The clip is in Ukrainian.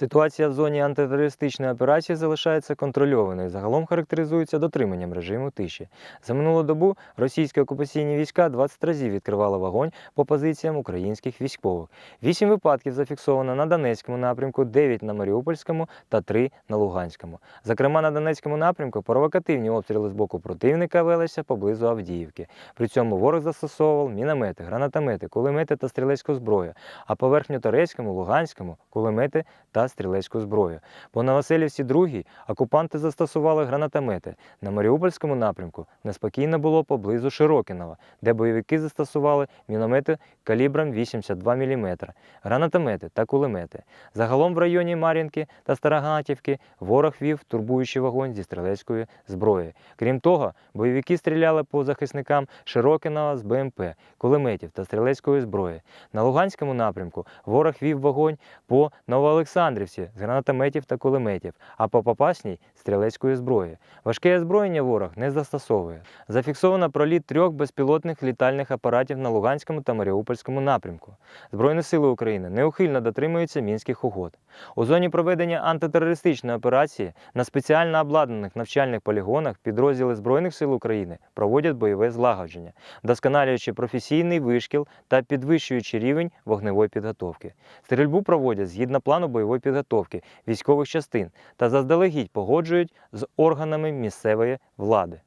Ситуація в зоні антитерористичної операції залишається контрольованою. Загалом характеризується дотриманням режиму тиші. За минулу добу російські окупаційні війська 20 разів відкривали вогонь по позиціям українських військових. Вісім випадків зафіксовано на Донецькому напрямку, 9 на Маріупольському та 3 на Луганському. Зокрема, на Донецькому напрямку провокативні обстріли з боку противника велися поблизу Авдіївки. При цьому ворог застосовував міномети, гранатомети, кулемети та стрілецьку зброю, а по верхньоторецькому, Луганському кулемети та стрілецьку зброю. По Новоселівці 2 окупанти застосували гранатомети. На Маріупольському напрямку неспокійно було поблизу Широкінова, де бойовики застосували міномети калібром 82 мм, гранатомети та кулемети. Загалом в районі Мар'їнки та Старогнатівки ворог вів турбуючий вогонь зі стрілецької зброї. Крім того, бойовики стріляли по захисникам Широкінова з БМП, кулеметів та стрілецької зброї. На Луганському напрямку ворог вів вогонь по Новоолександрівці з гранатометів та кулеметів, а по Попасній стрілецької зброї. Важке озброєння ворог не застосовує. Зафіксовано проліт трьох безпілотних літальних апаратів на Луганському та Маріупольському напрямку. Збройні сили України неухильно дотримуються мінських угод. У зоні проведення антитерористичної операції на спеціально обладнаних навчальних полігонах підрозділи Збройних сил України проводять бойове злагодження, вдосконалюючи професійний вишкіл та підвищуючи рівень вогневої підготовки. Стрільбу проводять згідно плану бойової підготовки військових частин та заздалегідь погоджують з органами місцевої влади.